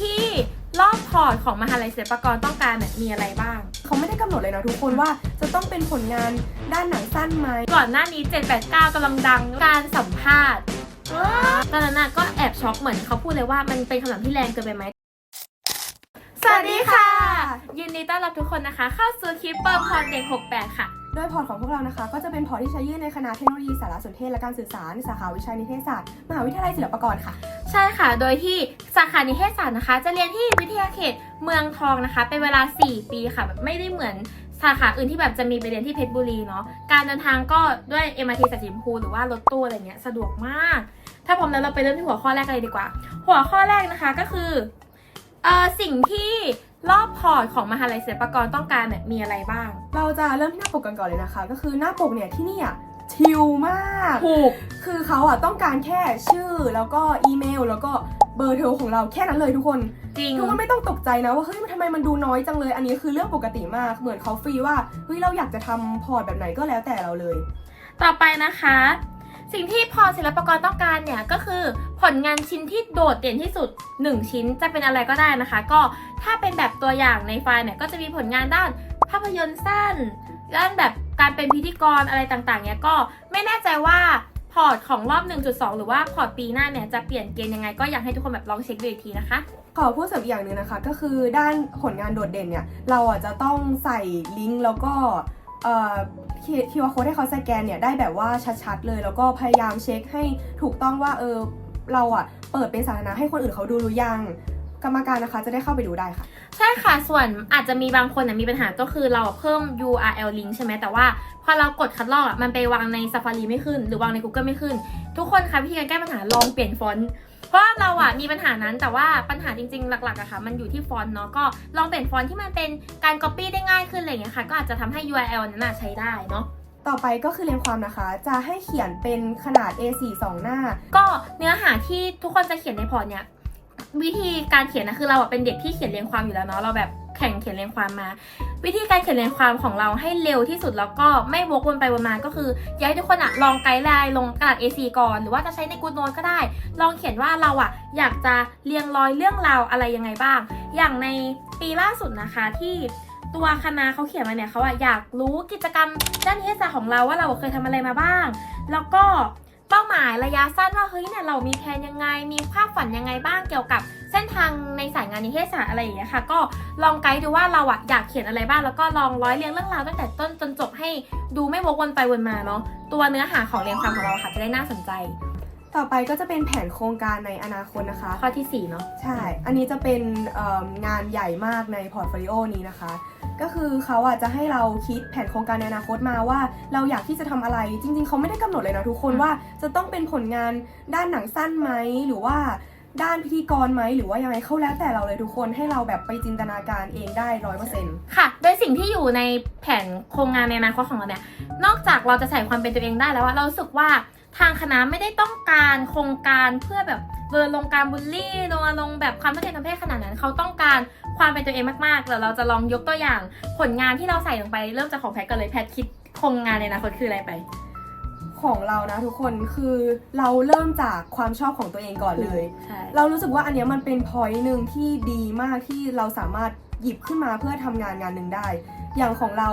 ที่รอบพอร์ตของมหาลัยศิลปากรต้องการเนี่ยมีอะไรบ้าง เขาไม่ได้กำหนดเลยนะทุกคนว่าจะต้องเป็นผลงานด้านหนังสั้นไหมก่อนหน้านี้ 789กำลังดังการสัมภาษณ์ตอนนั้นน่ะก็แอบช็อกเหมือนเขาพูดเลยว่ามันเป็นคำถามที่แรงเกินไปไหมสวัสดีค่ะ ยินดีต้อนรับทุกคนนะคะ เข้าสู่คลิปเปิดพอร์ตเด็ก68 ค่ะ โดยพอร์ตของพวกเรานะคะ ก็จะเป็นพอร์ตที่ใช้ยื่นในคณะเทคโนโลยีสารสนเทศและการสื่อสาร สาขาวิชานิเทศศาสตร์ มหาวิทยาลัยศิลปากรค่ะ ใช่ค่ะ โดยที่สาขานิเทศศาสตร์นะคะ จะเรียนที่วิทยาเขตเมืองทองนะคะ เป็นเวลา 4 ปีค่ะแบบไม่ได้เหมือนสาขาอื่นที่แบบจะมีไปเรียนที่เพชรบุรีเนาะ การเดินทางก็ด้วย MRT สายสีชมพูหรือว่ารถตู้อะไรเงี้ยสะดวกมาก ถ้าพร้อมแล้วเราไปเริ่มที่หัวข้อแรกเลยดีกว่า หัวข้อแรกนะคะก็คือเออสิ่งที่ รอบพอร์ตของมหาลัยศิลปากรต้องการเนี่ยมีอะไรบ้าง เราจะเริ่มที่หน้าปกกันก่อนเลยนะคะ ก็คือหน้าปกเนี่ยที่นี่อะชิลมากถูกคือเขาอะต้องการแค่ชื่อแล้วก็อีเมล แล้วก็เบอร์โทรของเราแค่นั้นเลยทุกคนจริงทุกคนไม่ต้องตกใจนะว่าเฮ้ยมันทำไมมันดูน้อยจังเลย อันนี้คือเรื่องปกติมากเหมือนเขาฟรีว่าเฮ้ยเราอยากจะทำพอร์ตแบบไหนก็แล้วแต่เราเลย ต่อไปนะคะ สิ่งที่พอศิลปกรต้องการเนี่ยก็คือผลงานชิ้นที่โดดเด่นที่สุด 1 ชิ้นจะเป็นอะไรก็ได้นะคะ ก็ถ้าเป็นแบบตัวอย่างในไฟล์เนี่ยก็จะมีผลงานด้านภาพยนตร์สั้นด้านแบบการเป็นพิธีกรอะไรต่างๆเนี่ยก็ไม่แน่ใจว่าพอร์ตของรอบ 1.2 หรือว่าพอร์ตปีหน้าเนี่ยจะเปลี่ยนเกณฑ์ยังไงก็อยากให้ทุกคนแบบลองเช็คดูอีกทีนะคะขอพูดเสริมอีกอย่างหนึ่งนะคะ ก็คือด้านผลงานโดดเด่นเนี่ยเราอะจะต้องใส่ลิงก์แล้วก็เอ่อ คิวอาร์โค้ดให้เขาสแกนเนี่ยได้แบบว่าชัดๆ เลย แล้วก็พยายามเช็คให้ถูกต้องว่าเออเราอะเปิดเป็นสาธารณะให้คนอื่นเขาดูหรือยัง กรรมการนะคะจะได้เข้าไปดูได้ค่ะ ใช่ค่ะ ส่วนอาจจะมีบางคนนะมีปัญหาก็คือเราเพิ่ม URL link ใช่ไหมแต่ว่าพอเรากดคัดลอกอะมันไปวางใน Safari ไม่ขึ้น หรือวางใน Google ไม่ขึ้น ทุกคนคะวิธีการแก้ปัญหาลองเปลี่ยนฟอนต์ เพราะว่าเราอะมีปัญหานั้นแต่ว่าปัญหาจริงๆ หลักๆอะค่ะ มันอยู่ที่ฟอนต์เนาะก็ลองเปลี่ยนฟอนต์ที่มันเป็นการ Copy ได้ง่ายขึ้นอะไรอย่างเงี้ยค่ะ ก็อาจจะทำให้ URL นั้นน่ะใช้ได้เนาะ ต่อไปก็คือเรียงความนะคะ จะให้เขียนเป็นขนาด A4 สองหน้า ก็เนื้อหาที่ทุกคนจะเขียนในพอร์ตเนี่ยวิธีการเขียนนะคือเราอะเป็นเด็กที่เขียนเรียงความอยู่แล้วเนาะเราแบบ แข่งเขียนเรียงความมา วิธีการเขียนเรียงความของเราให้เร็วที่สุดแล้วก็ไม่วกวนไปวนมาก็คืออยากให้ทุกคนอะลองไกด์ไลน์ลงกระดาษ A4 ก่อน หรือว่าจะใช้ในกูโน e ก็ได้ ลองเขียนว่าเราอะอยากจะเรียงร้อยเรื่องราวอะไรยังไงบ้าง อย่างในปีล่าสุดนะคะที่ตัวคณะเขาเขียนมาเนี่ยเขาอะอยากรู้กิจกรรมด้านเทศศาสตร์ของเราว่าเราเคยทำอะไรมาบ้าง แล้วก็ เป้าหมายระยะสั้นว่าเฮ้ยเนี่ยเรามีแผนยังไง มีภาพฝันยังไงบ้างเกี่ยวกับเส้นทางในสายงานนิเทศศาสตร์อะไรอย่างเงี้ยค่ะ ก็ลองไกด์ดูว่าเราอะอยากเขียนอะไรบ้าง แล้วก็ลองร้อยเรียงเรื่องราวตั้งแต่ต้นจนจบให้ดูไม่วกวนไปวนมาเนาะตัวเนื้อหาของเรียงความของเราค่ะจะได้น่าสนใจ ต่อไปก็จะเป็นแผนโครงการในอนาคตนะคะ ข้อที่สี่เนาะใช่ อันนี้จะเป็นเอิ่มงานใหญ่มากในพอร์ตโฟลิโอนี้นะคะ ก็คือเขาอะจะให้เราคิดแผนโครงการในอนาคตมาว่าเราอยากที่จะทำอะไร จริง ๆ เขาไม่ได้กำหนดเลยนะทุกคนว่าจะต้องเป็นผลงานด้านหนังสั้นไหมหรือว่าด้านพิธีกรไหมหรือว่ายังไงเขาแล้วแต่เราเลยทุกคนให้เราแบบไปจินตนาการเองได้ร้อยเปอร์เซ็นต์ค่ะ โดยสิ่งที่อยู่ในแผนโครงงานในอนาคตของเราเนี่ย นอกจากเราจะใส่ความเป็นตัวเองได้แล้วว่าเรารู้สึกว่าทางคณะไม่ได้ต้องการโครงการเพื่อแบบ เดินลงการบูลลี่ลงลงค์แบบความตั้งใจทางเพศขนาดนั้น เขาต้องการความเป็นตัวเองมากๆเดี๋ยวเราจะลองยกตัวอย่าง ผลงานที่เราใส่ลงไปเริ่มจากของแพทกันเลยแพทคิดโครงงานในอนาคตคืออะไรไป ของเรานะทุกคนคือเราเริ่มจากความชอบของตัวเองก่อนเลย ใช่ เรารู้สึกว่าอันเนี้ยมันเป็นพอยต์หนึ่งที่ดีมากที่เราสามารถหยิบขึ้นมาเพื่อทำงานงานหนึ่งได้ อย่างของเรา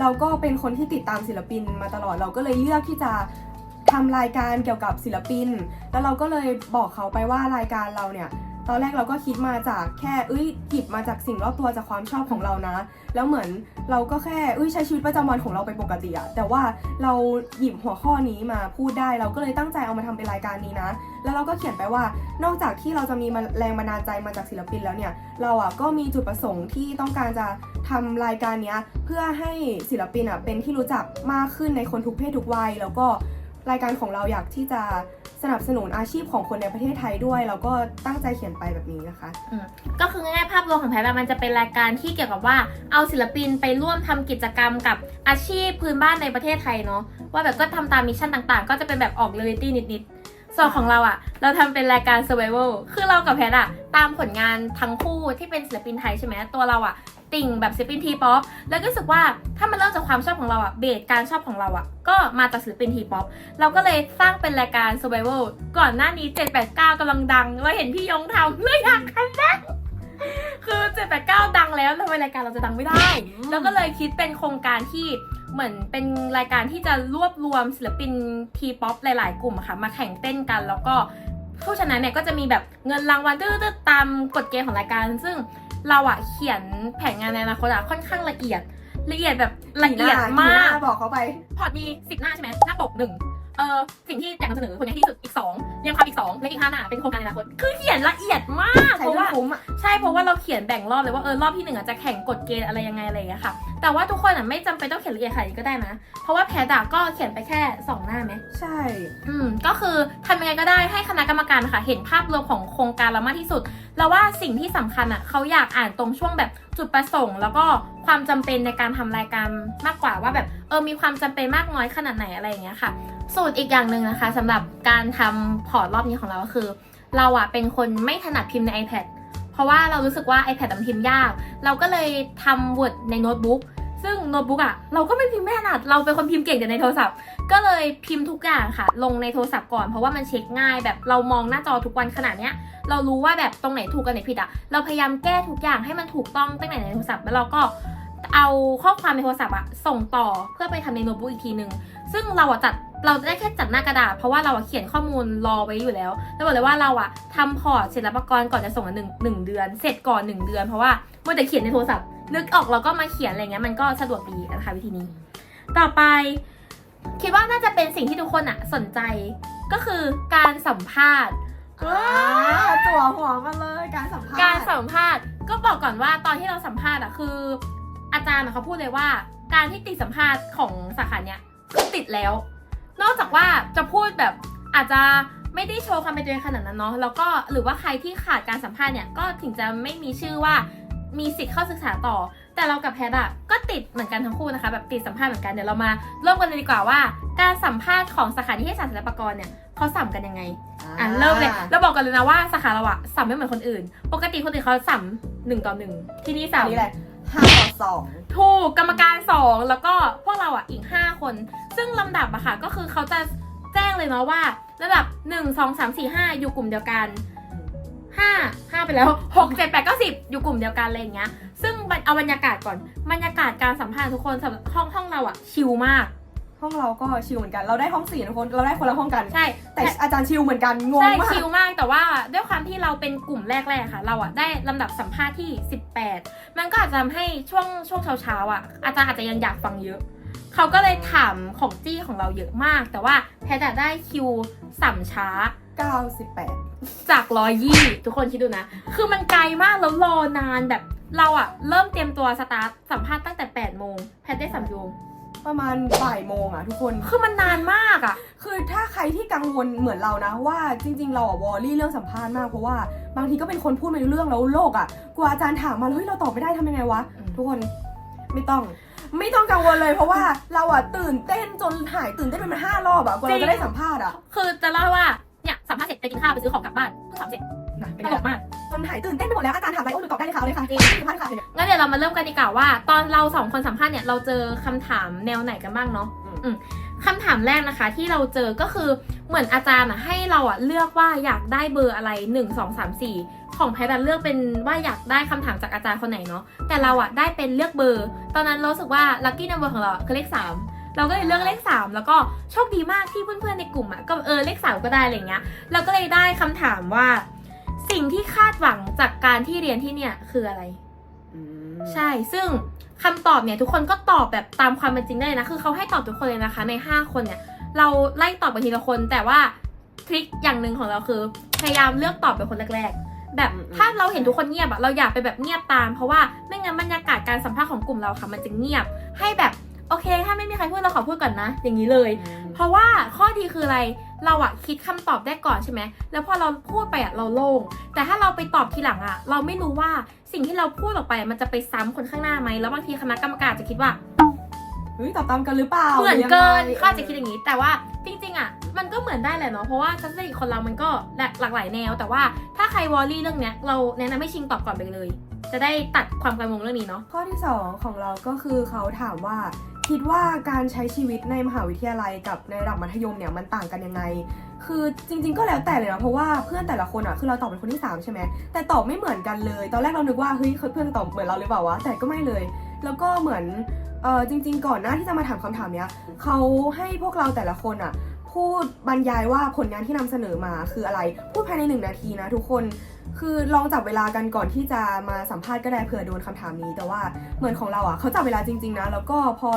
เราก็เป็นคนที่ติดตามศิลปินมาตลอดเราก็เลยเลือกที่จะ ทำรายการเกี่ยวกับศิลปิน แล้วเราก็เลยบอกเขาไปว่ารายการเราเนี่ย ตอนแรกเราก็คิดมาจากแค่เอ้ยหยิบมาจากสิ่งรอบตัวจากความชอบของเรานะ แล้วเหมือนเราก็แค่เอ้ยใช้ชีวิตประจำวันของเราไปปกติอะแต่ว่าเราหยิบหัวข้อนี้มาพูดได้ เราก็เลยตั้งใจเอามาทำเป็นรายการนี้นะ แล้วเราก็เขียนไปว่านอกจากที่เราจะมีแรงบันดาลใจมาจากศิลปินแล้วเนี่ย เราอะก็มีจุดประสงค์ที่ต้องการจะทำรายการนี้เพื่อให้ศิลปินอะเป็นที่รู้จักมากขึ้นในคนทุกเพศทุกวัยแล้วก็ รายการของเราอยากที่จะสนับสนุนอาชีพของคนในประเทศไทยด้วย แล้วก็ตั้งใจเขียนไปแบบนี้นะคะ ก็คือง่ายๆภาพรวมของแพทย์อะมันจะเป็นรายการที่เกี่ยวกับว่าเอาศิลปินไปร่วมทำกิจกรรมกับอาชีพพื้นบ้านในประเทศไทยเนาะว่าแบบก็ทำตามมิชชั่นต่างๆ ก็จะเป็นแบบออกเรียลิตี้นิดๆส่วนของเราอะเราทำเป็นรายการ survival คือเรากับแพทอะตามผลงานทั้งคู่ที่เป็นศิลปินไทยใช่ไหมตัวเราอะ ติ่งแบบศิลปินทีป๊อปแล้วก็รู้สึกว่าถ้ามันเริ่มจากความชอบของเราอะเบสการชอบของเราอะก็มาจากศิลปินทีป๊อปเราก็เลยสร้างเป็นรายการ survival ก่อนหน้านี้ 789กำลังดังเราเห็นพี่ยงทำเลยอยากทำบ้างแล้วทำไมรายการเราจะดังไม่ได้ แล้วก็เลยคิดเป็นโครงการที่เหมือนเป็นรายการที่จะรวบรวมศิลปินทีป๊อปหลาย ๆ กลุ่มอะค่ะ มาแข่งเต้นกันแล้วก็ผู้ชนะเนี่ยก็จะมีแบบเงินรางวัลตื้อๆตามกฎเกณฑ์ของรายการ ซึ่ง เราอะเขียนแผนงานในอนาคตอะค่อนข้างละเอียด ละเอียดแบบละเอียดมาก บอกเขาไป พอร์ตมีสิบหน้าใช่ไหมหน้าปกหนึ่ง เออสิ่งที่อยากนำเสนอคนนี้ที่สุดอีกสองเรียงความอีกสองและอีกห้าหน้าเป็นโครงการในอนาคตคือเขียนละเอียดมากใช้เพราะจนว่า คุ้มอะใช่เพราะว่าเราเขียนแบ่งรอบเลยว่าเออรอบที่หนึ่งอะจะแข่งกฎเกณฑ์อะไรยังไงอะไรอย่างเงี้ยค่ะ แต่ว่าทุกคนอะไม่จำเป็นต้องเขียนละเอียดขนาดนี้ก็ได้นะ เพราะว่าแพทย์อะก็เขียนไปแค่สองหน้าไหม ใช่ อืมก็คือทำยังไงก็ได้ให้คณะกรรมการค่ะ เห็นภาพรวมของโครงการเรามากที่สุดแล้วว่าสิ่งที่สำคัญอะเขาอยากอ่านตรงช่วงแบบจุดประสงค์ แล้วก็ความจำเป็นในการทำรายการมากกว่าว่าแบบเออมีความจำเป็นมากน้อยขนาดไหนอะไรอย่างเงี้ยค่ะ สูตรอีกอย่างหนึ่งนะคะสำหรับการทำพอร์ตรอบนี้ของเราก็คือ เราอะเป็นคนไม่ถนัดพิมพ์ใน iPad เพราะว่าเรารู้สึกว่า iPad มันพิมพ์ยาก เราก็เลยทำ Word ในโน้ตบุ๊กซึ่งโน้ตบุ๊กอะเราก็ไม่พิมพ์ไม่ถนัดเราเป็นคนพิมพ์เก่งแต่ในโทรศัพท์ ก็เลยพิมพ์ทุกอย่างค่ะ ลงในโทรศัพท์ก่อนเพราะว่ามันเช็คง่าย แบบเรามองหน้าจอทุกวันขนาดเนี้ย เรารู้ว่าแบบตรงไหนถูกกันไหนผิดอะเราพยายามแก้ทุกอย่างให้มันถูกต้องตั้งแต่ในโทรศัพท์แล้วเราก็เอาข้อความในโทรศัพท์อะส่งต่อเพื่อไปทำในโน้ตบุ๊กอีกทีหนึ่งซึ่งเราอะจัด เราได้แค่จัดหน้ากระดาษเพราะว่าเราอะเขียนข้อมูลรอไว้อยู่แล้วแล้วบอกเลยว่าเราอะทำพอร์ตศิลปากรก่อนจะส่งอะหนึ่งหนึ่งเดือน เสร็จก่อนหนึ่งเดือน เพราะว่าเมื่อแต่เขียนในโทรศัพท์นึกออกเราก็มาเขียนอะไรเงี้ยมันก็สะดวกดีนะคะวิธีนี้ ต่อไป คิดว่าน่าจะเป็นสิ่งที่ทุกคนอะสนใจก็คือการสัมภาษณ์ ว้าจั่วหัวมาเลยการสัมภาษณ์ การสัมภาษณ์ก็บอกก่อนว่าตอนที่เราสัมภาษณ์อะคือ อาจารย์อะเขาพูดเลยว่า การที่ติดสัมภาษณ์ของสาขาเนี้ยคือติดแล้ว นอกจากว่าจะพูดแบบอาจจะไม่ได้โชว์ความเป็นตัวเองขนาดนั้นเนาะแล้วก็หรือว่าใครที่ขาดการสัมภาษณ์เนี่ยก็ถึงจะไม่มีชื่อว่ามีสิทธิ์เข้าศึกษาต่อ แต่เรากับแพทย์อะก็ติดเหมือนกันทั้งคู่นะคะแบบติดสัมภาษณ์เหมือนกันเดี๋ยวเรามาเริ่มกันเลยดีกว่าว่า การสัมภาษณ์ของสาขานิเทศศาสตร์ศิลปากรเนี่ยเขาสัมกันยังไงอะเริ่มเลยแล้วบอกกันเลยนะว่าสาขาเราอะสัมไม่เหมือนคนอื่น ปกติคนอื่นเขาสัมหนึ่งต่อหนึ่งที่นี่สัอันม ห้าต่อสองถูกกรรมการสองแล้วก็พวกเราอะอีก 5 คน ซึ่งลำดับอะค่ะก็คือเขาจะแจ้งเลยเนาะว่าระดับ 1 2 3 4 5 อยู่กลุ่มเดียวกัน 5 5 ไปแล้ว 6 7 8 9 10 อยู่กลุ่มเดียวกันอะไรอย่างเงี้ย ซึ่งเอาบรรยากาศก่อนบรรยากาศการสัมภาษณ์ทุกคนสำหรับห้องห้องเราอะชิลมาก ห้องเราก็ชิลเหมือนกัน เราได้ห้องสี่ทุกคน เราได้คนละห้องกัน ใช่ แต่อาจารย์ชิลเหมือนกัน งงใช่มาก ชิลมาก แต่ว่าด้วยความที่เราเป็นกลุ่มแรกๆค่ะ เราอะได้ลำดับสัมภาษณ์ที่ 18 มันก็อาจจะทำให้ช่วงช่วงเช้าๆอะอาจารย์อาจจะยังอยากฟังเยอะ เขาก็เลยถามของจี้ของเราเยอะมาก แต่ว่าแพทย์อะได้คิวสัมช้า 98 จากร้อยยี่ทุกคนคิดดูนะ คือมันไกลมากแล้วรอนานแบบเราอะเริ่มเตรียมตัวสตาร์ทสัมภาษณ์ตั้งแต่8โมงแพทย์ได้สามโมง ประมาณบ่ายโมงอะทุกคน คือมันนานมากอะคือถ้าใครที่กังวลเหมือนเรานะว่าจริง ๆ เราอะวอรี่เรื่องสัมภาษณ์มากเพราะว่าบางทีก็เป็นคนพูดไม่รู้เรื่องแล้วโลกอะกลัวอาจารย์ถามมาแล้วเฮ้ยเราตอบไม่ได้ทำยังไงวะทุกคนไม่ต้องไม่ต้องกังวลเลยเพราะว่าเราอะตื่นเต้นจนหายตื่นเต้นไปมันห้ารอบอะกว่าเราจะได้สัมภาษณ์อะคือจะเล่าว่าเนี่ยสัมภาษณ์เสร็จไปกินข้าวไปซื้อของกลับบ้านเพิ่งสัมเสร็จ นะเป็นตไงลกมากจนหายตื่นเต้นไปหมดแล้วอาจารย์ถามอะไรโอ้หนูตอบได้เลยค่ะเอาเลยค่ะจริงสัมภาษณ์ค่ะเนี่ยงั้นเดี๋ยวเรามาเริ่มกันดีกว่าว่า ตอนเราสองคนสัมภาษณ์เนี่ยเราเจอคำถามแนวไหนกันบ้างเนาะอืมอืมคำถามแรกนะคะที่เราเจอก็คือเหมือนอาจารย์อะให้เราอะเลือกว่าอยากได้เบอร์อะไร 1 2 3 4 ของแพทย์อะเลือกเป็นว่าอยากได้คำถามจากอาจารย์คนไหนเนาะแต่เราอะได้เป็นเลือกเบอร์ ตอนนั้นเรารู้สึกว่าลัคกี้นัมเบอร์ของเราอะคือเลข 3เราก็เลยเลือกเลข 3 แล้วก็โชคดีมากที่เพื่อนๆในกลุ่มอะก็เออเลข 3 ก็ได้อะไรเงี้ยเราก็เลยได้คำถามว่า สิ่งที่คาดหวังจากการที่เรียนที่เนี่ยคืออะไรอืมใช่ ซึ่งคำตอบเนี่ยทุกคนก็ตอบแบบตามความเป็นจริงได้เลยนะ คือเขาให้ตอบทุกคนเลยนะคะ ใน 5 คนเนี่ย เราไล่ตอบไปทีละคน แต่ว่าทริคอย่างหนึ่งของเราคือ พยายามเลือกตอบเป็นคนแรกๆ แบบถ้าเราเห็นทุกคนเงียบอะเราอยากไปแบบเงียบตาม เพราะว่าไม่งั้นบรรยากาศการสัมภาษณ์ของกลุ่มเราค่ะมันจะเงียบ ให้แบบโอเค ถ้าไม่มีใครพูดเราขอพูดก่อนนะ อย่างนี้เลย เพราะว่าข้อดีคืออะไร เราอะคิดคำตอบได้ก่อนใช่ไหมแล้วพอเราพูดไปอะเราโล่ง แต่ถ้าเราไปตอบทีหลังอะเราไม่รู้ว่าสิ่งที่เราพูดออกไปมันจะไปซ้ำคนข้างหน้าไหมแล้วบางทีคณะกรรมการจะคิดว่าเฮ้ยตอบตามกันหรือเปล่าเหมือนเกินหรือยังไงเขาอาจจะคิดอย่างนี้ แต่ว่าจริงๆอะมันก็เหมือนได้แหละเนาะเพราะว่าทัศนคติคนเรามันก็หลากหลายแนว แต่ว่าถ้าใครวอรี่เรื่องเนี้ยเราแนะนำให้ชิงตอบก่อนไปเลยจะได้ตัดความกังวลเรื่องนี้เนาะข้อที่ 2 ของเราก็คือเขาถามว่า คิดว่าการใช้ชีวิตในมหาวิทยาลัยกับในระดับมัธยมเนี่ยมันต่างกันยังไง คือจริง ๆ ก็แล้วแต่เลยนะเพราะว่าเพื่อนแต่ละคนอะคือเราตอบเป็นคนที่สามใช่ไหมแต่ตอบไม่เหมือนกันเลย ตอนแรกเรานึกว่าเฮ้ยเพื่อนตอบเหมือนเราหรือเปล่าวะแต่ก็ไม่เลย แล้วก็เหมือนเออจริง ๆ ก่อนหน้าที่จะมาถามคำถามเนี้ยเขาให้พวกเราแต่ละคนอะพูดบรรยายว่าผลงานที่นำเสนอมาคืออะไร พูดภายในหนึ่งนาทีนะทุกคน คือลองจับเวลากันก่อนที่จะมาสัมภาษณ์ก็ได้เผื่อโดนคำถามนี้ แต่ว่าเหมือนของเราอะเขาจับเวลาจริง ๆนะแล้วก็พอ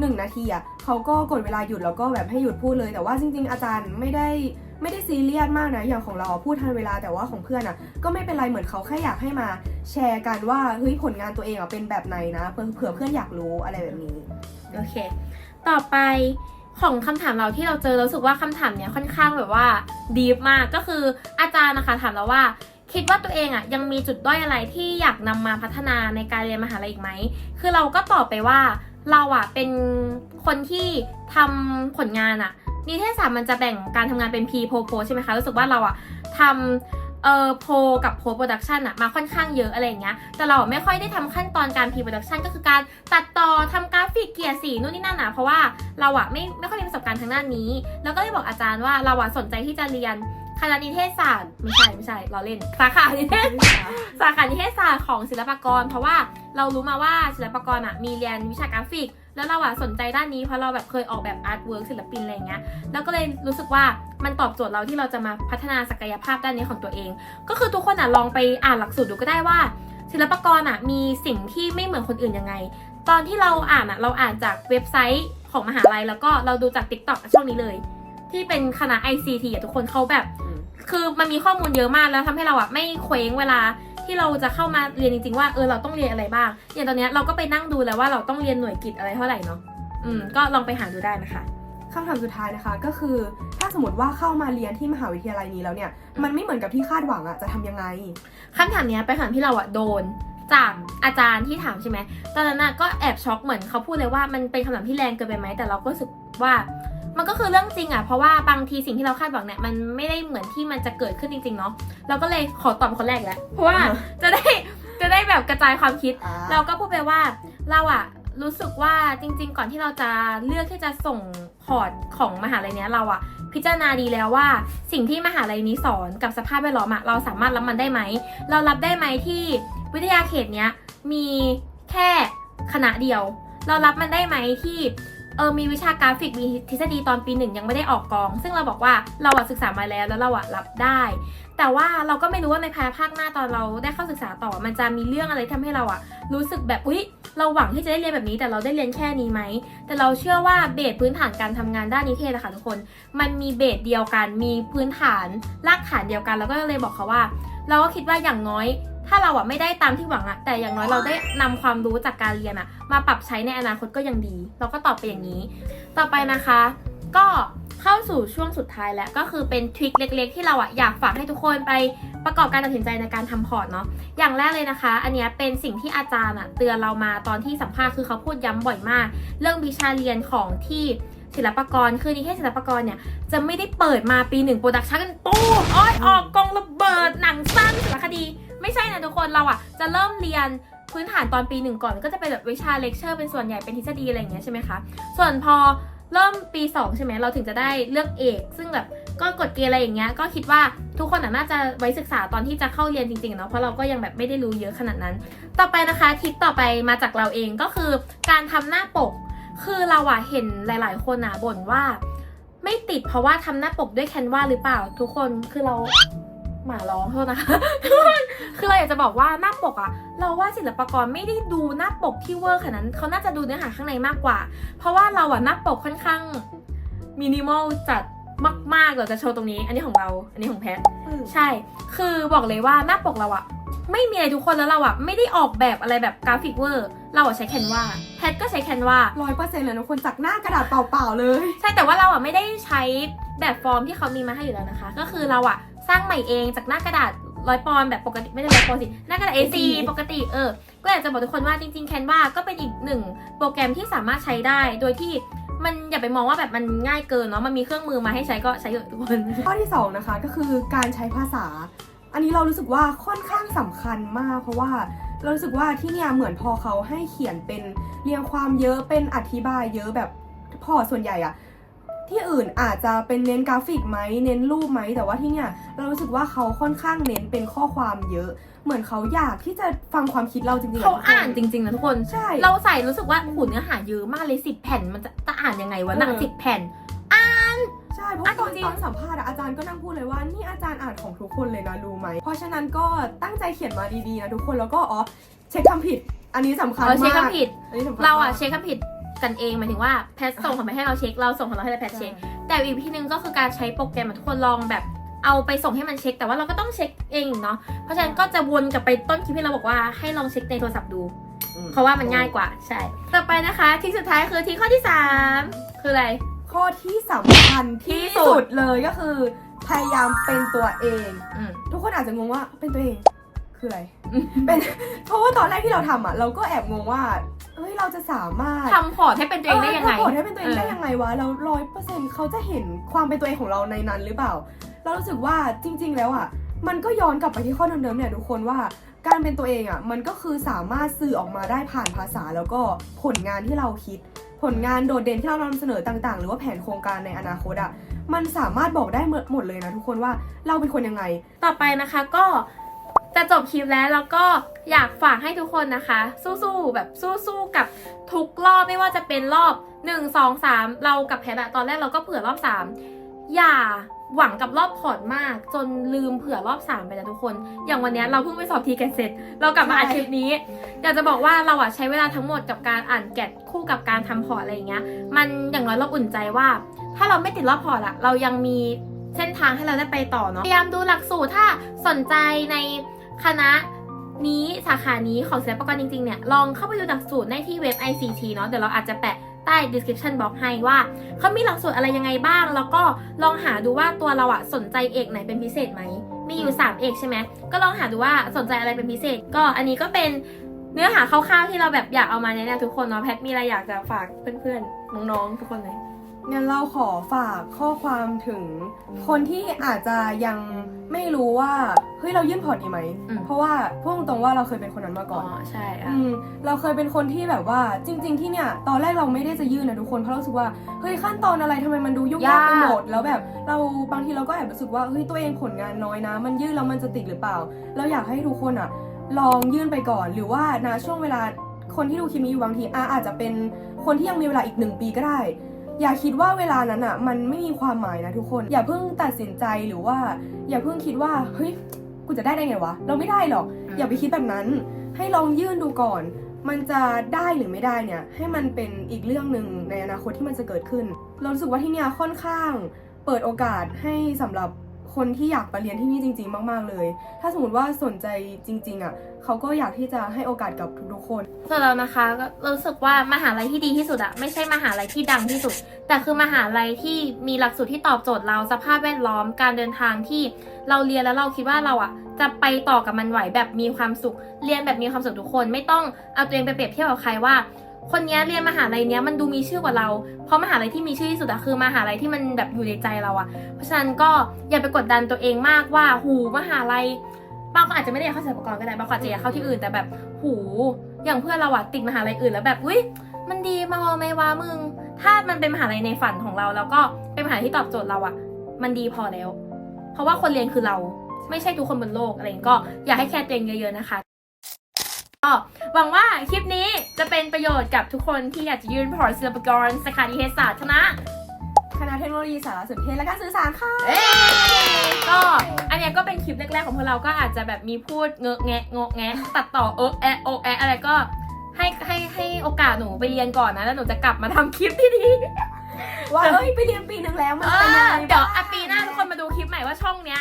หนึ่งนาทีอะเขาก็กดเวลาหยุดแล้วก็แบบให้หยุดพูดเลย แต่ว่าจริง ๆ อาจารย์ไม่ได้ไม่ได้ซีเรียสมากนะอย่างของเราพูดทันเวลาแต่ว่าของเพื่อนอะก็ไม่เป็นไรเหมือนเขาแค่อยากให้มาแชร์กันว่าเฮ้ยผลงานตัวเองอะเป็นแบบไหนนะเผื่อเพื่อนอยากรู้อะไรแบบนี้โอเค ต่อไปของคำถามเราที่เราเจอเรารู้สึกว่าคำถามเนี้ยค่อนข้างแบบว่าดีฟมากก็คืออาจารย์นะคะถามเราว่า คิดว่าตัวเองอะยังมีจุดด้อยอะไรที่อยากนำมาพัฒนาในการเรียนมหาลัยอีกไหม คือเราก็ตอบไปว่าเราอะเป็นคนที่ทำผลงานอะนิเทศศาสตร์มันจะแบ่งการทำงานเป็น P โพโพใช่ไหมคะ รู้สึกว่าเราอะทำเอ่อโพกับโพโปรดักชันอะมาค่อนข้างเยอะอะไรอย่างเงี้ย แต่เราไม่ค่อยได้ทำขั้นตอนการ P production ก็คือการตัดต่อทำกราฟิกเกียร์สีนู่นนี่นั่นนะเพราะว่าเราอะไม่ไม่ค่อยมีประสบการณ์ทางด้านนี้ แล้วก็เลยบอกอาจารย์ว่าเราอะสนใจที่จะเรียน คณะนิเทศศาสตร์ไม่ใช่ไม่ใช่เราเล่น สาขานิเทศสาขานิเทศศาสตร์ของศิลปากร เพราะว่าเรารู้มาว่าศิลปากรอะมีเรียนวิชากราฟิก แล้วเราอะสนใจด้านนี้เพราะเราแบบเคยออกแบบอาร์ตเวิร์กศิลปินอะไรเงี้ยแล้วก็เลยรู้สึกว่ามันตอบโจทย์เราที่เราจะมาพัฒนาศักยภาพด้านนี้ของตัวเอง ก็คือทุกคนอะลองไปอ่านหลักสูตรดูก็ได้ว่า ศิลปากรอะมีสิ่งที่ไม่เหมือนคนอื่นยังไง ตอนที่เราอ่านอะเราอ่านจากเว็บไซต์ของมหาลัยแล้วก็เราดูจาก t ิ k t o k ช่องนี้เลย ที่เป็นคณะ ICT อะทุกคนเขาแบบ คือมันมีข้อมูลเยอะมากแล้วทำให้เราอะไม่เคว้งเวลาที่เราจะเข้ามาเรียนจริงๆว่าเออเราต้องเรียนอะไรบ้างอย่างตอนเนี้ยเราก็ไปนั่งดูแล้วว่าเราต้องเรียนหน่วยกิจอะไรเท่าไหร่เนาะอืมก็ลองไปหาดูได้นะคะ คำถามสุดท้ายนะคะก็คือถ้าสมมติว่าเข้ามาเรียนที่มหาวิทยาลัยนี้แล้วเนี่ย มันไม่เหมือนกับที่คาดหวังอะจะทำยังไง คำถามเนี้ยเป็นคำถามที่เราอะโดนจากอาจารย์ที่ถามใช่ไหมตอนนั้นอะก็แอบช็อกเหมือนเขาพูดเลยว่ามันเป็นคำถามที่แรงเกินไปไหมแต่เราก็รู้สึกว่า มันก็คือเรื่องจริงอะเพราะว่าบางทีสิ่งที่เราคาดหวังเนี่ยมันไม่ได้เหมือนที่มันจะเกิดขึ้นจริงๆเนาะเราก็เลยขอตอบเป็นคนแรกแล้วเพราะว่าจะได้จะได้แบบกระจายความคิด เราก็พูดไปว่าเราอะรู้สึกว่าจริง ๆ ก่อนที่เราจะเลือกที่จะส่งพอร์ตของมหาลัยเนี้ยเราอะพิจารณาดีแล้วว่า สิ่งที่มหาลัยนี้สอนกับสภาพแวดล้อมอะเราสามารถรับมันได้ไหมเรารับได้ไหมที่วิทยาเขตเนี้ยมีแค่คณะเดียว เรารับมันได้ไหมที่ เออมีวิชากราฟิกมีทฤษฎีตอนปีหนึ่งยังไม่ได้ออกกอง ซึ่งเราบอกว่าเราอะศึกษามาแล้วแล้วเราอะรับได้ แต่ว่าเราก็ไม่รู้ว่าในภายภาคหน้าตอนเราได้เข้าศึกษาต่อ มันจะมีเรื่องอะไรที่ทำให้เราอะรู้สึกแบบอุ๊ยเราหวังที่จะได้เรียนแบบนี้ แต่เราได้เรียนแค่นี้ไหมแต่เราเชื่อว่าเบสพื้นฐานการทำงานด้านนิเทศอะค่ะทุกคน มันมีเบสเดียวกันมีพื้นฐานรากฐานเดียวกัน แล้วก็เลยบอกเขาว่า เราก็คิดว่าอย่างน้อย ถ้าเราอะไม่ได้ตามที่หวังอะแต่อย่างน้อยเราได้นำความรู้จากการเรียนอะมาปรับใช้ในอนาคตก็ยังดี เราก็ตอบไปอย่างนี้ ต่อไปนะคะ ก็เข้าสู่ช่วงสุดท้ายแล้วก็คือเป็นทริคเล็ก ๆ ที่เราอะอยากฝากให้ทุกคนไปประกอบการตัดสินใจในการทำพอร์ตเนาะอย่างแรกเลยนะคะ อันนี้เป็นสิ่งที่อาจารย์อะเตือนเรามาตอนที่สัมภาษณ์คือเขาพูดย้ำบ่อยมาก เรื่องวิชาเรียนของที่ ศิลปากรคือนิเทศศิลปากรเนี่ยจะไม่ได้เปิดมาปีหนึ่งโปรดักชันกันตู้มอ้อยออกกองระเบิดหนังสั้นสารคดี ไม่ใช่นะทุกคนเราอะจะเริ่มเรียนพื้นฐานตอนปีหนึ่งก่อนก็จะเป็นแบบวิชาเลคเชอร์เป็นส่วนใหญ่เป็นทฤษฎีอะไรอย่างเงี้ยใช่ไหมคะส่วนพอเริ่มปี 2 ใช่ไหมเราถึงจะได้เลือกเอก ซึ่งแบบก็กฎเกณฑ์อะไรอย่างเงี้ยก็คิดว่าทุกคนน่ะน่าจะไว้ศึกษาตอนที่จะเข้าเรียนจริงๆเนาะเพราะเราก็ยังแบบไม่ได้รู้เยอะขนาดนั้น ต่อไปนะคะทิปต่อไปมาจากเราเองก็คือการทำหน้าปก คือเราอะเห็นหลาย ๆ คนอะบ่นว่า ไม่ติดเพราะว่าทำหน้าปกด้วยแคนวาหรือเปล่า ทุกคนคือเราหมาร้องโทษนะคะทุกคนคือเราอยากจะบอกว่าหน้าปกอะเราว่าศิลปากรไม่ได้ดูหน้าปกที่เวอร์ขนาดนั้นเขาน่าจะดูเนื้อหาข้างในมากกว่า เพราะว่าเราอะหน้าปกค่อนข้างมินิมอลจัดมากๆเราจะโชว์ตรงนี้ อันนี้ของเรา อันนี้ของแพทใช่ คือบอกเลยว่าหน้าปกเราอะไม่มีอะไรทุกคนแล้วเราอะไม่ได้ออกแบบอะไรแบบกราฟิกเวอร์ เราอะใช้แคนวาแพทก็ใช้แคนวาร้อยเปอร์เซ็นต์เลยทุกคนจากหน้ากระดาษเปล่าๆเลย ใช่แต่ว่าเราอะไม่ได้ใช้แบบฟอร์มที่เขามีมาให้อยู่แล้วนะคะ ก็คือเราอะสร้างใหม่เองจากหน้ากระดาษร้อยปอนด์แบบปกติไม่ได้ร้อยปอนด์สิหน้ากระดาษ A4 ปกติเออ ก็อยากจะบอกทุกคนว่าจริงๆ Canva ก็เป็นอีกหนึ่งโปรแกรมที่สามารถใช้ได้ โดยที่มันอย่าไปมองว่าแบบมันง่ายเกินเนาะ มันมีเครื่องมือมาให้ใช้ก็ใช้เถอะทุกคนข้อที่ 2 นะคะก็คือการใช้ภาษา อันนี้เรารู้สึกว่าค่อนข้างสำคัญมากเพราะว่า เรารู้สึกว่าที่เนี่ยเหมือนพอเขาให้เขียนเป็นเรียงความเยอะเป็นอธิบายเยอะแบบพอส่วนใหญ่อะที่อื่นอาจจะเป็นเน้นกราฟิกไหมเน้นรูปไหมแต่ว่าที่เนี่ยเรารู้สึกว่าเขาค่อนข้างเน้นเป็นข้อความเยอะ เหมือนเขาอยากที่จะฟังความคิดเราจริงๆะเขาทุกคอ่านจริงๆนะทุกคนใช่เราใส่รู้สึกว่าหูเนื้อหาเยอะมากเลยสิบแผ่นมันจะจะอ่านยังไงวะหนังเออสิบแผ่นใช่เพราะอะตอนจริงๆตอนสัมภาษณ์อะอาจารย์ก็นั่งพูดเลยว่านี่อาจารย์อ่านของทุกคนเลยนะรู้ไหม เพราะฉะนั้นก็ตั้งใจเขียนมาดีๆนะทุกคนแล้วก็อ๋อเช็คคำผิด อันนี้สำคัญเรามากเช็คคำผิด อันนี้สำคัญเราอะมกเช็คคำผิดกันเองหมายถึงว่าแพทส่งของไปให้เราเช็คเราส่งของเราให้แพทเช็ค แต่อีกวิธีหนึงก็คือการใช้โปรแกรมอะทุกคนลองแบบเอาไปส่งให้มันเช็ค แต่ว่าเราก็ต้องเช็คเองเนาะเพราะฉะนั้นก็จะวนกลับไปต้นคลิปที่เราบอกว่าให้ลองเช็คในโทรศัพท์ดูอืมเพราะว่ามันง่ายกว่าใช่ ต่อไปนะคะที่สุดท้ายคือที่ข้อที่ 3 คืออะไร ข้อที่สำคัญที่ที่สุสุดดเลยก็คือ พยายามเป็นตัวเอง อืม ทุกคนอาจจะงงว่าเป็นตัวเองคืออะไรอืมเป็นเพราะว่าตอนแรกที่เราทำอะ เราก็แอบงงว่าเฮ้ยเราจะสามารถทำพอร์ตให้เป็นตัวเองได้ยังไงเออทำพอร์ตให้เป็นตัวเองได้ยังไงวะแล้วร้อยเปอร์เซ็นต์เขาจะเห็นความเป็นตัวเองของเราในนั้นหรือเปล่า เรารู้สึกว่าจริง ๆ แล้วอะ มันก็ย้อนกลับไปที่ข้อเดิมๆเนี่ยทุกคนว่าการเป็นตัวเองอะมันก็คือสามารถสื่อออกมาได้ผ่านภาษาแล้วก็ผลงานที่เราคิด ผลงานโดดเด่นที่เรานำเสนอต่าง ๆ หรือว่าแผนโครงการในอนาคตอะมันสามารถบอกได้หมดเลยนะทุกคนว่าเราเป็นคนยังไง ต่อไปนะคะก็จะจบคลิปแล้วแล้วก็อยากฝากให้ทุกคนนะคะ สู้ๆแบบสู้ๆกับทุกรอบไม่ว่าจะเป็นรอบ 1 2 3 เรากับแพทอะตอนแรกเราก็เผื่อรอบ 3 อย่า หวังกับรอบพอร์ตมาก จนลืมเผื่อรอบ3ไปนะทุกคน อย่างวันเนี้ยเราเพิ่งไปสอบทีแกนเสร็จ เรากลับมาอัดใช่คลิปนี้ อยากจะบอกว่าเราอะใช้เวลาทั้งหมดกับการอ่านแกดคู่กับการทำพอร์ตอะไรอย่างเงี้ย มันอย่างน้อยเราอุ่นใจว่า ถ้าเราไม่ติดรอบพอร์ตอะเรายังมีเส้นทางให้เราได้ไปต่อเนาะ พยายามดูหลักสูตรถ้าสนใจในคณะนี้สาขานี้ของศิลปากรจริงๆเนี่ยลองเข้าไปดูหลักสูตรได้ที่เว็บ ICT เนาะเดี๋ยวเราอาจจะแปะ ใต้ description box ให้ว่าเขามีหลักสูตรอะไรยังไงบ้าง แล้วก็ลองหาดูว่าตัวเราอะสนใจเอกไหนเป็นพิเศษไหม มีอยู่ 3 เอกใช่ไหมก็ลองหาดูว่าสนใจอะไรเป็นพิเศษ ก็อันนี้ก็เป็นเนื้อหาคร่าวๆที่เราแบบอยากเอามาแนะนำทุกคนเนาะแพทมีอะไรอยากจะฝากเพื่อนๆน้องๆทุกคนเลย งั้นเราขอฝากข้อความถึง คนที่อาจจะยังไม่รู้ว่าเฮ้ยเรายื่นพอร์ตดีไหม อืม เพราะว่าพูดตรงๆว่าเราเคยเป็นคนนั้นมาอ๋ก่ออนใช่อะอืมเราเคยเป็นคนที่แบบว่าจริง ๆ ที่เนี่ยตอนแรกเราไม่ได้จะยื่นนะทุกคนเพราะเรารู้สึกว่าเฮ้ยขั้นตอนอะไรทำไมมันดูยุ่งยากไปหมดแล้วแบบ เราบางทีเราก็แอบรู้สึกว่าเฮ้ยตัวเองผลงานน้อยนะ มันยื่นแล้วมันจะติดหรือเปล่า เราอยากให้ทุกคนอะลองยื่นไปก่อน หรือว่านะช่วงเวลาคนที่ดูคลิปนี้อยู่บางทีอาอาจจะเป็นคนที่ยังมีเวลาอีกหนึ่งปีก็ได้ อย่าคิดว่าเวลานั้นอะมันไม่มีความหมายนะทุกคน อย่าเพิ่งตัดสินใจหรือว่า อย่าเพิ่งคิดว่าเฮ้ยกูจะได้ได้ไงวะ เราไม่ได้หรอก อย่าไปคิดแบบนั้น ให้ลองยื่นดูก่อน มันจะได้หรือไม่ได้เนี่ย ให้มันเป็นอีกเรื่องหนึ่งในอนาคตที่มันจะเกิดขึ้น เรารู้สึกว่าที่เนี่ยค่อนข้าง เปิดโอกาสให้สำหรับ คนที่อยากไปเรียนที่นี่จริง ๆ มาก ๆ เลย ถ้าสมมติว่าสนใจจริง ๆ อะเขาก็อยากที่จะให้โอกาสกับทุกๆคนส่วนเรานะคะก็รู้สึกว่ามหาลัยที่ดีที่สุดอะไม่ใช่มหาลัยที่ดังที่สุด แต่คือมหาลัยที่มีหลักสูตรที่ตอบโจทย์เราสภาพแวดล้อมการเดินทางที่เราเรียนแล้วเราคิดว่าเราอะจะไปต่อกับมันไหวแบบมีความสุข เรียนแบบมีความสุขทุกคน ไม่ต้องเอาตัวเองไปเปรียบเทียบกับใครว่า คนนี้เรียนมหาลัยเนี้ยมันดูมีชื่อกว่าเรา เพราะมหาลัยที่มีชื่อที่สุดอะคือมหาลัยที่มันแบบอยู่ในใจเราอะเพราะฉะนั้นก็อย่าไปกดดันตัวเองมากว่าหูมหาลัยบางคนอาจจะไม่ได้อยากเข้าศิลปากรก็ได้บางคนอาจจะอยากเข้าที่อื่นแต่แบบหูอย่างเพื่อนเราอะติดมหาลัยอื่นแล้วแบบอุ้ยมันดีมาไหมวะมึง ถ้ามันเป็นมหาลัยในฝันของเรา แล้วก็เป็นมหาลัยที่ตอบโจทย์เราอะมันดีพอแล้ว เพราะว่าคนเรียนคือเราไม่ใช่ทุกคนบนโลกอะไรอย่างงี้ก็อยากให้แคร์ตัวเองเยอะๆนะคะ ก็หวังว่าคลิปนี้จะเป็นประโยชน์กับทุกคนที่อยากจะยื่นพอร์ตศิลปากรสาขานิเทศศาสตร์คณะคณะเทคโนโลยีสารสนเทศและการสื่อสารค่ะเอ้ยก็อันเนี้ยก็เป็นคลิปแรกๆของพวกเราก็อาจจะแบบมีพูดเงอะแงะงกแงะตัดต่อเออแอะโอแอะอะไรก็ให้ให้ให้โอกาสหนูไปเรียนก่อนนะแล้วหนูจะกลับมาทำคลิปที่ดีว่าเอ้ยไปเรียนปีหนึ่งแล้วมันเอเป็นยังอไงเดี๋ยวบ้างอะปีหน้าทุกคนมาดูคลิปใหม่ว่าช่องเนี้ย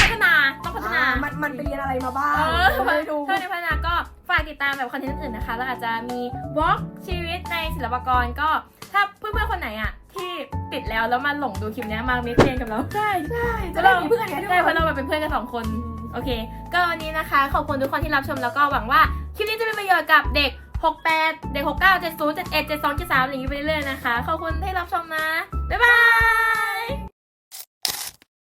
พัฒนาต้องพัฒนาอ่มันมันไปเรียนอะไรมาบ้างเออเราไม่ได้ดูถ้าในพัฒนาก็ ฝากติดตามแบบคอนเทนต์อื่นๆนะคะแล้วอาจจะมีวอล์กชีวิตในศิลปากรก็ถ้าเพื่อนๆคนไหนอะที่ติดแล้วแล้วมาหลงดูคลิปเนี้ยมาเมคเพลงกับเราได้ใช่จะได้มีเพื่อนไงทุกได้คเพราะนเราแบบเป็นเพื่อนกันสองคน โอเค ก็วันนี้นะคะ ขอบคุณทุกคนที่รับชมแล้วก็หวังว่าคลิปนี้จะเป็นประโยชน์กับเด็ก 68 เด็ก 69 70 71 72 73อะไรอย่างนี้ไปเรื่อยๆนะคะ ขอบคุณที่รับชมนะ บ๊ายบาย